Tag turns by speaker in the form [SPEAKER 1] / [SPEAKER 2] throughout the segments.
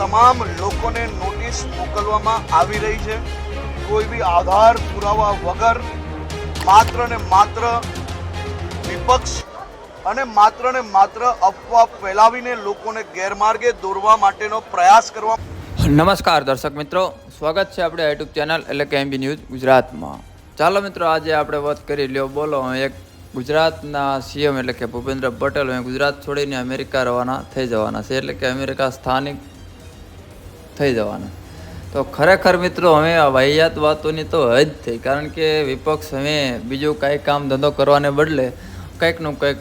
[SPEAKER 1] તમામ લોકોને નોટિસ મોકલવામાં આવી રહી છે. કોઈ બી આધાર પુરાવા વગર માત્ર ને માત્ર વિપક્ષ અને માત્ર ને માત્ર અફવા ફેલાવીને લોકોને ગેરમાર્ગે દોરવા માટેનો પ્રયાસ કરવા
[SPEAKER 2] નમસ્કાર દર્શક મિત્રો, સ્વાગત છે આપણે યુટ્યુબ ચેનલ એટલે કે એમબી ન્યૂઝ ગુજરાતમાં. ચાલો મિત્રો, આજે આપણે વાત કરી લ્યો, બોલો એક ગુજરાતના સીએમ એટલે કે ભૂપેન્દ્ર પટેલ ગુજરાત છોડીને અમેરિકા રવાના થઈ જવાના છે. એટલે કે અમેરિકા સ્થાનિક થઈ જવાના. તો ખરેખર મિત્રો હવે આ વાહિયાત વાતોની તો હદ થઈ, કારણ કે વિપક્ષ હવે બીજું કાંઈ કામ ધંધો કરવાને બદલે કંઈકનું કંઈક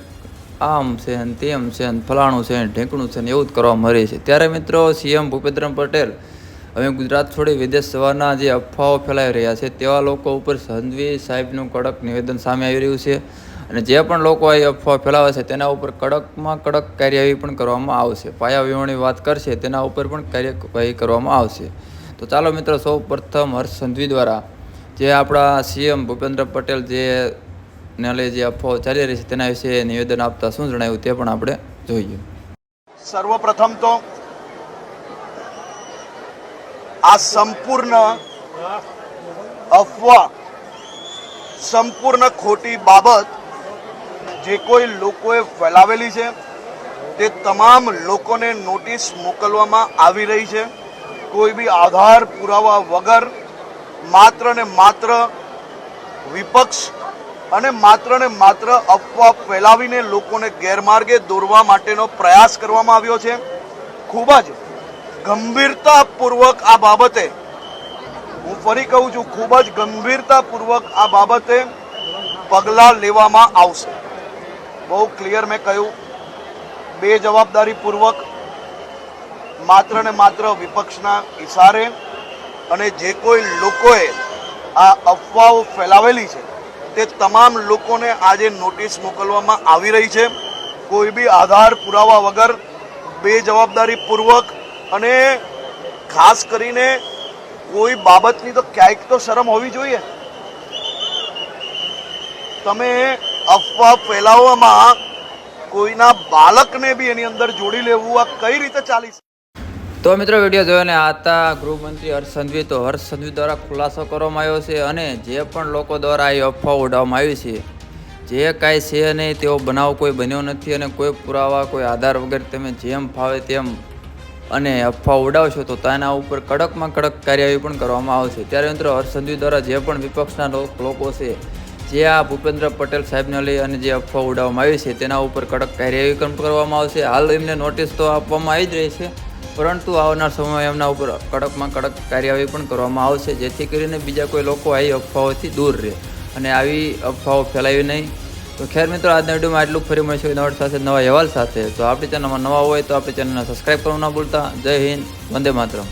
[SPEAKER 2] આમ છે ને તેમ છે ને ફલાણું છે ને ઢેંકણું છે ને એવું જ કરવા મરે છે. ત્યારે મિત્રો, સીએમ ભૂપેન્દ્ર પટેલ હવે ગુજરાત છોડી વિદેશ જવાના જે અફવાઓ ફેલાઈ રહ્યા છે, તેવા લોકો ઉપર સંધવી સાહેબનું કડક નિવેદન સામે આવી રહ્યું છે. અને જે પણ લોકો આ અફવા ફેલાવે છે તેના ઉપર કડકમાં કડક કાર્યવાહી પણ કરવામાં આવશે. પાયા વાત કરશે તેના ઉપર પણ કાર્યવાહી કરવામાં આવશે. તો ચાલો મિત્રો, સૌ પ્રથમ હર્ષ સંઘવી દ્વારા જે આપણા સીએમ ભૂપેન્દ્ર પટેલ જે ને લઈ જે અફવાઓ ચાલી રહી છે તેના વિશે નિવેદન આપતા શું જણાવ્યું તે પણ આપણે જોઈએ.
[SPEAKER 1] સર્વપ્રથમ તો આ સંપૂર્ણ અફવા, સંપૂર્ણ ખોટી બાબત જે કોઈ લોકોએ ફેલાવેલી છે, તે તમામ લોકોને નોટિસ મોકલવામાં આવી રહી છે. કોઈ બી આધાર પુરાવા વગર માત્ર ને માત્ર વિપક્ષ અને માત્ર ને માત્ર અફવા ફેલાવીને લોકોને ગેરમાર્ગે દોરવા માટેનો પ્રયાસ કરવામાં આવ્યો છે. ખૂબ જ ગંભીરતાપૂર્વક આ બાબતે, હું ફરી કહું છું, ખૂબ જ ગંભીરતાપૂર્વક આ બાબતે પગલાં લેવામાં આવશે. બહુ ક્લિયર મેં કહ્યું. બે જવાબદારીપૂર્વક માત્ર ને માત્ર વિપક્ષના ઇશારે અને જે કોઈ લોકોએ આ અફવાઓ ફેલાવેલી છે, તે તમામ લોકોને આજે નોટિસ મોકલવામાં આવી રહી છે. કોઈ બી આધાર પુરાવા વગર બે જવાબદારીપૂર્વક અને ખાસ કરીને કોઈ બાબતની તો ક્યાંક તો શરમ હોવી જોઈએ. તમે અફવા ફેલાવવામાં કોઈના બાળકને બી એની અંદર જોડી લેવું, આ કઈ રીતે ચાલી?
[SPEAKER 2] તો મિત્રો વીડિયો જોયોને આતા ગૃહમંત્રી હર્ષ સંઘવી તો હર્ષ સંઘવી દ્વારા ખુલાસો કરવામાં આવ્યો છે અને જે પણ લોકો દ્વારા એ અફવા ઉડાવવામાં આવી છે, જે કાંઈ છે નહીં તેવો બનાવ કોઈ બન્યો નથી અને કોઈ પુરાવા, કોઈ આધાર વગર તમે જેમ ફાવે તેમ અને અફવા ઉડાવશો, તો તેના ઉપર કડકમાં કડક કાર્યવાહી પણ કરવામાં આવશે ત્યારે મિત્રો હર્ષ સંઘવી દ્વારા જે પણ વિપક્ષના લોકો છે જે આ ભૂપેન્દ્ર પટેલ સાહેબને લઈ અને જે અફવા ઉડાવવામાં આવી છે, તેના ઉપર કડક કાર્યવાહી કરવામાં આવશે. હાલ એમને નોટિસ તો આપવામાં આવી જ રહી છે, પરંતુ આવનાર સમયમાં એમના ઉપર કડકમાં કડક કાર્યવાહી પણ કરવામાં આવશે, જેથી કરીને બીજા કોઈ લોકો આવી અફવાઓથી દૂર રહે અને આવી અફવાઓ ફેલાવી નહીં. તો ખેર મિત્રો, આજના વિડીયોમાં આટલું. ફરી મળશે નવા સાથે, નવા અહેવાલ સાથે. તો આપણી ચેનલમાં નવા હોય તો આપણી ચેનલને સબસ્ક્રાઈબ કરવાનું ના ભૂલતા. જય હિન્દ, વંદે માતરમ.